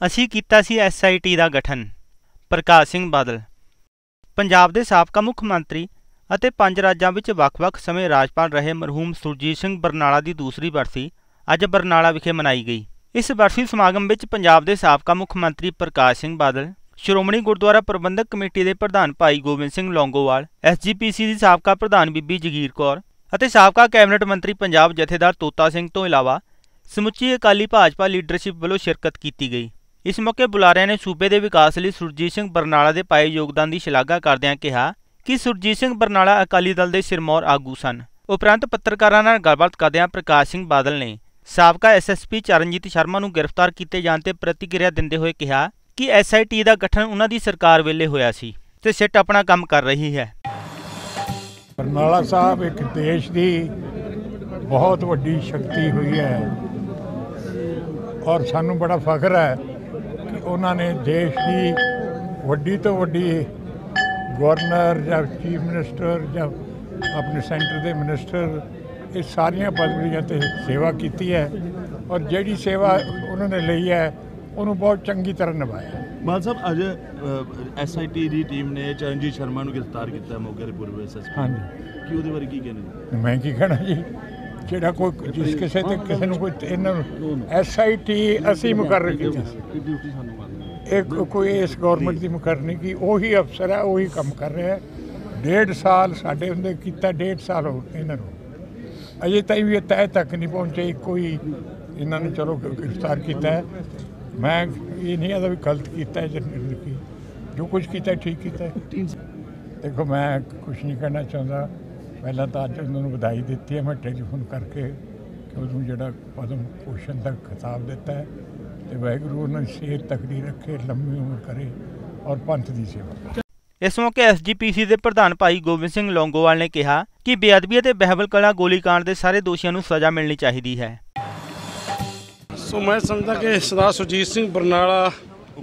ਅਸੀਂ ਕੀਤਾ ਸੀ ਐਸਆਈਟੀ ਦਾ ਗਠਨ। ਪ੍ਰਕਾਸ਼ ਸਿੰਘ ਬਾਦਲ। ਪੰਜਾਬ ਦੇ ਸਾਬਕਾ ਮੁੱਖ ਮੰਤਰੀ ਅਤੇ ਪੰਜ ਰਾਜਾਂ ਵਿੱਚ ਵੱਖ-ਵੱਖ ਸਮੇਂ ਰਾਜਪਾਲ ਰਹੇ ਮਰਹੂਮ ਸੁਰਜੀਤ ਸਿੰਘ ਬਰਨਾਲਾ ਦੀ ਦੂਸਰੀ ਬਰਸੀ ਅੱਜ ਬਰਨਾਲਾ ਵਿਖੇ ਮਨਾਈ ਗਈ। ਇਸ ਬਰਸੀ ਸਮਾਗਮ ਵਿੱਚ ਪੰਜਾਬ ਦੇ ਸਾਬਕਾ ਮੁੱਖ ਮੰਤਰੀ ਪ੍ਰਕਾਸ਼ ਸਿੰਘ ਬਾਦਲ, ਸ਼੍ਰੋਮਣੀ ਗੁਰਦੁਆਰਾ ਪ੍ਰਬੰਧਕ ਕਮੇਟੀ ਦੇ ਪ੍ਰਧਾਨ ਭਾਈ ਗੋਬਿੰਦ ਸਿੰਘ ਲੌਂਗੋਵਾਲ ਐਸਜੀਪੀਸੀ ਦੀ ਸਾਬਕਾ ਪ੍ਰਧਾਨ ਬੀਬੀ ਜਗੀਰ ਕੌਰ ਅਤੇ ਸਾਬਕਾ ਕੈਬਨਿਟ ਮੰਤਰੀ ਪੰਜਾਬ ਜਥੇਦਾਰ ਤੋਤਾ ਸਿੰਘ ਤੋਂ ਇਲਾਵਾ ਸਮੁੱਚੀ ਅਕਾਲੀ ਭਾਜਪਾ ਲੀਡਰਸ਼ਿਪ ਵੱਲੋਂ ਸ਼ਿਰਕਤ ਕੀਤੀ ਗਈ। ਇਸ ਮੌਕੇ ਬੁਲਾਰਿਆਂ ਨੇ ਸੂਬੇ ਦੇ ਵਿਕਾਸ ਲਈ ਸੁਰਜੀਤ ਸਿੰਘ ਬਰਨਾਲਾ ਦੇ ਪਾਏ ਯੋਗਦਾਨ ਦੀ ਸ਼ਲਾਘਾ ਕਰਦਿਆਂ ਕਿਹਾ ਕਿ ਸੁਰਜੀਤ ਸਿੰਘ ਬਰਨਾਲਾ ਅਕਾਲੀ ਦਲ ਦੇ ਸਿਰਮੌਰ ਆਗੂ ਸਨ। ਉਪਰੰਤ ਪੱਤਰਕਾਰਾਂ ਨਾਲ ਗੱਲਬਾਤ ਕਰਦਿਆਂ ਪ੍ਰਕਾਸ਼ ਸਿੰਘ ਬਾਦਲ ਨੇ ਸਾਬਕਾ ਐਸਐਸਪੀ ਚਰਨਜੀਤ ਸ਼ਰਮਾ ਨੂੰ ਗ੍ਰਿਫਤਾਰ ਕੀਤੇ ਜਾਣ ਤੇ ਪ੍ਰਤੀਕਿਰਿਆ ਦਿੰਦੇ ਹੋਏ ਕਿਹਾ ਕਿ ਐਸਆਈਟੀ ਦਾ ਗਠਨ ਉਹਨਾਂ ਦੀ ਸਰਕਾਰ ਵੇਲੇ ਹੋਇਆ ਸੀ ਤੇ ਸਿੱਟ ਆਪਣਾ ਕੰਮ ਕਰ ਰਹੀ ਹੈ। ਬਰਨਾਲਾ ਸਾਹਿਬ ਇੱਕ ਦੇਸ਼ ਦੀ ਬਹੁਤ ਵੱਡੀ ਸ਼ਕਤੀ ਹੋਈ ਹੈ ਔਰ ਸਾਨੂੰ ਬੜਾ ਫਖਰ ਹੈ ਉਹਨਾਂ ਨੇ ਦੇਸ਼ ਦੀ ਵੱਡੀ ਤੋਂ ਵੱਡੀ ਗਵਰਨਰ ਜਾਂ ਚੀਫ ਮਿਨਿਸਟਰ ਜਾਂ ਆਪਣੇ ਸੈਂਟਰ ਦੇ ਮਿਨਿਸਟਰ ਇਹ ਸਾਰੀਆਂ ਪਦਵੀਆਂ ਤੇ ਸੇਵਾ ਕੀਤੀ ਹੈ ਔਰ ਜਿਹੜੀ ਸੇਵਾ ਉਹਨਾਂ ਨੇ ਲਈ ਹੈ ਉਹਨੂੰ ਬਹੁਤ ਚੰਗੀ ਤਰ੍ਹਾਂ ਨਿਭਾਇਆ ਮਾਨ ਸਾਹਿਬ ਅੱਜ ਐਸਆਈਟੀ ਦੀ ਟੀਮ ਨੇ ਚਰਨਜੀਤ ਸ਼ਰਮਾ ਨੂੰ ਗ੍ਰਿਫਤਾਰ ਕੀਤਾ ਮੋਗੇ ਦੇ ਪੂਰਵ ਐਸਐਸਪੀ ਹਾਂਜੀ। ਕੀ ਉਹਦੇ ਬਾਰੇ ਕੀ ਕਹਿੰਦੇ ਮੈਂ ਕੀ ਕਹਿਣਾ ਜੀ? ਜਿਹੜਾ ਕੋਈ ਜਿਸ ਕਿਸੇ ਤੇ ਕਿਸੇ ਨੂੰ ਕੋਈ ਇਹਨਾਂ ਨੂੰ ਐਸਆਈਟੀ ਅਸੀਂ ਮੁਕਰਰ ਕੀਤੀ ਸੀ ਡਿਊਟੀ ਇਹ ਕੋਈ ਇਸ ਗਵਰਨਮੈਂਟ ਦੀ ਮੁਕਰਰ ਨਹੀਂ ਕੀ ਉਹੀ ਅਫਸਰ ਹੈ, ਉਹੀ ਕੰਮ ਕਰ ਰਿਹਾ ਹੈ। ਡੇਢ ਸਾਲ ਸਾਡੇ ਹੁੰਦੇ ਕੀਤਾ, ਡੇਢ ਸਾਲ ਹੋ ਇਹਨਾਂ ਨੂੰ। ਅਜੇ ਤਾਈਂ ਵੀ ਇਹ ਤਹਿ ਤੱਕ ਨਹੀਂ ਪਹੁੰਚੇ ਕੋਈ ਇਹਨਾਂ ਨੇ ਚਲੋ ਗ੍ਰਿਫਤਾਰ ਕੀਤਾ ਮੈਂ ਇਹ ਨਹੀਂ ਆਦਾ ਵੀ ਗਲਤ ਕੀਤਾ ਜੋ ਕੁਝ ਕੀਤਾ ਠੀਕ ਕੀਤਾ ਦੇਖੋ, ਮੈਂ ਕੁਝ ਨਹੀਂ ਕਹਿਣਾ ਚਾਹੁੰਦਾ। ਪਹਿਲਾਂ ਤਾਂ ਅੱਜ ਉਹਨਾਂ ਨੂੰ ਵਧਾਈ ਦਿੱਤੀ ਹੈ। ਮੈਂ ਟੈਲੀਫੋਨ ਕਰਕੇ ਕਿ ਉਹਨੂੰ ਜਿਹੜਾ ਪਦਮ ਭੂਸ਼ਣ ਦਾ ਖਿਤਾਬ ਦਿੱਤਾ ਹੈ ਤੇ ਵਾਹਿਗੁਰੂ ਉਹਨਾਂ ਦੀ ਸਿਹਤ ਤਕੜੀ ਰੱਖੇ ਲੰਮੀ ਉਮਰ ਕਰੇ ਔਰ ਪੰਥ ਦੀ ਸੇਵਾ ਕਰੇ। ਇਸ ਮੌਕੇ ਐਸਜੀਪੀਸੀ ਦੇ ਪ੍ਰਧਾਨ ਭਾਈ ਗੋਬਿੰਦ ਸਿੰਘ ਲੌਂਗੋਵਾਲ ਨੇ ਕਿਹਾ ਕਿ ਬੇਅਦਬੀ ਅਤੇ ਬਹਿਬਲ ਕਲਾਂ ਗੋਲੀकांड ਦੇ ਸਾਰੇ ਦੋਸ਼ੀਆਂ ਨੂੰ ਸਜ਼ਾ ਮਿਲਣੀ ਚਾਹੀਦੀ ਹੈ। ਸੋ ਮੈਂ ਸਮਝਦਾ ਕਿ ਸਰਦਾਰ ਸੁਰਜੀਤ ਸਿੰਘ ਬਰਨਾਲਾ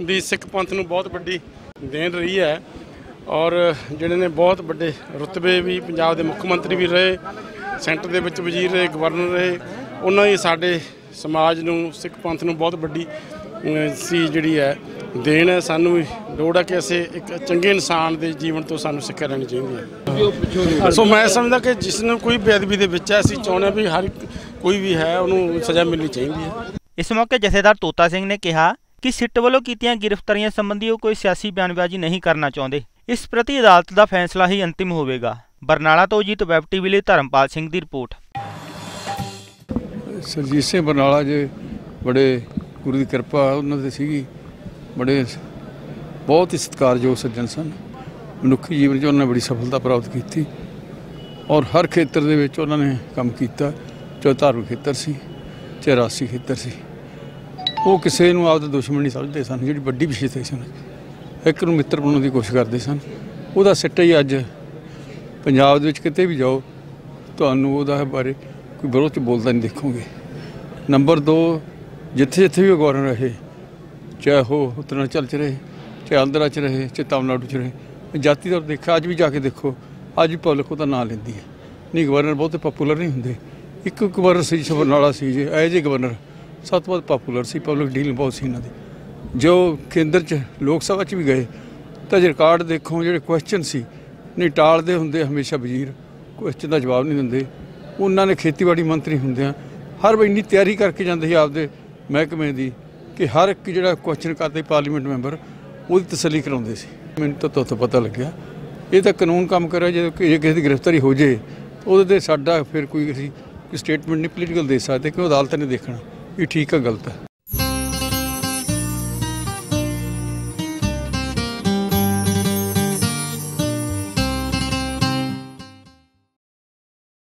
ਦੀ ਸਿੱਖ ਪੰਥ ਨੂੰ ਬਹੁਤ ਵੱਡੀ ਦੇਣ ਰਹੀ ਹੈ। ਔਰ ਜਿਹੜੇ ਨੇ ਬਹੁਤ ਵੱਡੇ ਰੁਤਬੇ ਵੀ ਪੰਜਾਬ ਦੇ ਮੁੱਖ ਮੰਤਰੀ ਵੀ ਰਹੇ, ਸੈਂਟਰ ਦੇ ਵਿੱਚ ਵਜ਼ੀਰ ਰਹੇ, ਗਵਰਨਰ ਰਹੇ, ਉਹਨਾਂ ਹੀ ਸਾਡੇ ਸਮਾਜ ਨੂੰ, ਸਿੱਖ ਪੰਥ ਨੂੰ ਬਹੁਤ ਵੱਡੀ ਸੀ ਜਿਹੜੀ ਹੈ, ਦੇਣ ਹੈ। ਸਾਨੂੰ ਲੋੜ ਹੈ ਕਿ ਅਸੀਂ ਇੱਕ ਚੰਗੇ ਇਨਸਾਨ ਦੇ ਜੀਵਨ ਤੋਂ ਸਾਨੂੰ ਸਿੱਖਿਆ ਲੈਣੀ ਚਾਹੀਦੀ ਹੈ। ਸੋ ਮੈਂ ਸਮਝਦਾ ਕਿ ਜਿਸ ਨੂੰ ਕੋਈ ਬੇਅਦਬੀ ਦੇ ਵਿੱਚ ਹੈ, ਅਸੀਂ ਚਾਹੁੰਦੇ ਹਾਂ ਵੀ ਹਰ ਕੋਈ ਵੀ ਹੈ, ਉਹਨੂੰ ਸਜ਼ਾ ਮਿਲਣੀ ਚਾਹੀਦੀ ਹੈ। ਇਸ ਮੌਕੇ ਜਥੇਦਾਰ ਤੋਤਾ ਸਿੰਘ ਨੇ ਕਿਹਾ ਕਿ ਸਿੱਟ ਵੱਲੋਂ ਕੀਤੀਆਂ ਗ੍ਰਿਫਤਾਰੀਆਂ ਸੰਬੰਧੀ ਉਹ ਕੋਈ ਸਿਆਸੀ ਬਿਆਨਬਾਜ਼ੀ ਨਹੀਂ ਕਰਨਾ ਚਾਹੁੰਦੇ। ਇਸ ਪ੍ਰਤੀ ਅਦਾਲਤ ਦਾ ਫੈਸਲਾ ਹੀ ਅੰਤਿਮ ਹੋਵੇਗਾ। ਬਰਨਾਲਾ ਤੋਂ ਜੀਤ ਵੈਬ ਟੀਵੀ ਲਈ ਧਰਮਪਾਲ ਸਿੰਘ ਦੀ ਰਿਪੋਰਟ। ਸਰਜੀਤ ਸਿੰਘ ਬਰਨਾਲਾ ਜੇ ਬੜੇ ਗੁਰੂ ਦੀ ਕਿਰਪਾ ਉਹਨਾਂ ਤੇ ਸੀਗੀ, ਬੜੇ ਬਹੁਤ ਹੀ ਸਤਿਕਾਰਯੋਗ ਸੱਜਣ ਸਨ। ਮਨੁੱਖੀ ਜੀਵਨ 'ਚ ਉਹਨਾਂ ਨੇ ਬੜੀ ਸਫਲਤਾ ਪ੍ਰਾਪਤ ਕੀਤੀ ਔਰ ਹਰ ਖੇਤਰ ਦੇ ਵਿੱਚ ਉਹਨਾਂ ਨੇ ਕੰਮ ਕੀਤਾ, ਚਾਹੇ ਧਾਰਮਿਕ ਖੇਤਰ ਸੀ, ਚਾਹੇ ਰਾਜਸੀ ਖੇਤਰ ਸੀ। ਉਹ ਕਿਸੇ ਨੂੰ ਆਪਦਾ ਦੁਸ਼ਮਣ ਨਹੀਂ ਸਮਝਦੇ ਸਨ, ਜਿਹੜੀ ਵੱਡੀ ਵਿਸ਼ੇਸ਼ਤਾ ਸੀ ਉਹਨਾਂ ਦੀ। ਇੱਕ ਨੂੰ ਮਿੱਤਰ ਬਣਾਉਣ ਦੀ ਕੋਸ਼ਿਸ਼ ਕਰਦੇ ਸਨ। ਉਹਦਾ ਸਿੱਟਾ ਹੀ ਅੱਜ ਪੰਜਾਬ ਦੇ ਵਿੱਚ ਕਿਤੇ ਵੀ ਜਾਓ, ਤੁਹਾਨੂੰ ਉਹਦਾ ਬਾਰੇ ਕੋਈ ਵਿਰੋਧ ਚ ਬੋਲਦਾ ਨਹੀਂ ਦੇਖੋਗੇ। ਨੰਬਰ 2 ਜਿੱਥੇ ਜਿੱਥੇ ਵੀ ਗਵਰਨਰ ਰਹੇ, ਚਾਹੇ ਉਹ ਉੱਤਰਾਂਚਲ ਚ ਰਹੇ, ਚਾਹੇ ਆਂਧਰਾ ਚ ਰਹੇ, ਚਾਹੇ ਤਾਮਿਲਨਾਡੂ ਚ ਰਹੇ, ਜਾਤੀ ਤੌਰ ਦੇਖਿਆ, ਅੱਜ ਵੀ ਜਾ ਕੇ ਦੇਖੋ, ਅੱਜ ਪਬਲਿਕ ਉਹਦਾ ਨਾਂ ਲੈਂਦੀ ਹੈ। ਨਹੀਂ ਗਵਰਨਰ ਬਹੁਤੇ ਪਪੂਲਰ ਨਹੀਂ ਹੁੰਦੇ। ਇੱਕ ਗਵਰਨਰ ਸੀ ਸ਼ਬਰਨਾਲਾ ਸੀ ਜੇ ਐਜ਼ ਏ ਗਵਰਨਰ ਸਭ ਤੋਂ ਵੱਧ ਪਪੂਲਰ ਸੀ ਪਬਲਿਕ ਡੀਲਿੰਗ ਬਹੁਤ ਸੀ ਇਹਨਾਂ ਦੀ। ਜੋ ਕੇਂਦਰ ਚ ਲੋਕ ਸਭਾ ਚ ਵੀ ਗਏ, ਤਾਂ ਜੇ ਰਿਕਾਰਡ ਦੇਖੋ ਜਿਹੜੇ ਕੁਐਸਚਨ ਸੀ, ਨਹੀਂ ਟਾਲਦੇ ਹੁੰਦੇ ਹਮੇਸ਼ਾ ਵਜ਼ੀਰ ਕੁਐਸਚਨ ਦਾ ਜਵਾਬ ਨਹੀਂ ਦਿੰਦੇ। ਉਹਨਾਂ ਨੇ ਖੇਤੀਬਾੜੀ ਮੰਤਰੀ ਹੁੰਦਿਆਂ ਹਰ ਵਾਰ ਇੰਨੀ ਤਿਆਰੀ ਕਰਕੇ ਜਾਂਦੇ ਸੀ ਆਪਦੇ ਮਹਿਕਮੇ ਦੀ ਕਿ ਹਰ ਇੱਕ ਜਿਹੜਾ ਕੁਐਸਚਨ ਕਰਦੇ ਪਾਰਲੀਮੈਂਟ ਮੈਂਬਰ ਉਹਦੀ ਤਸੱਲੀ ਕਰਾਉਂਦੇ ਸੀ। ਮੈਨੂੰ ਤਾਂ ਤੁਹਾਨੂੰ ਪਤਾ ਲੱਗਿਆ, ਇਹ ਤਾਂ ਕਾਨੂੰਨ ਕੰਮ ਕਰ ਰਿਹਾ, ਜੇ ਜੇ ਕਿਸੇ ਦੀ ਗ੍ਰਿਫਤਾਰੀ ਹੋ ਜੇ, ਉਹਦੇ ਤੇ ਸਾਡਾ ਫਿਰ ਕੋਈ ਅਸੀਂ ਸਟੇਟਮੈਂਟ ਨਹੀਂ ਪੋਲੀਟੀਕਲ ਦੇ ਸਕਦੇ ਕਿ ਉਹ ਅਦਾਲਤ ਨੇ ਦੇਖਣਾ, ਇਹ ਠੀਕ ਆ, ਗਲਤ ਹੈ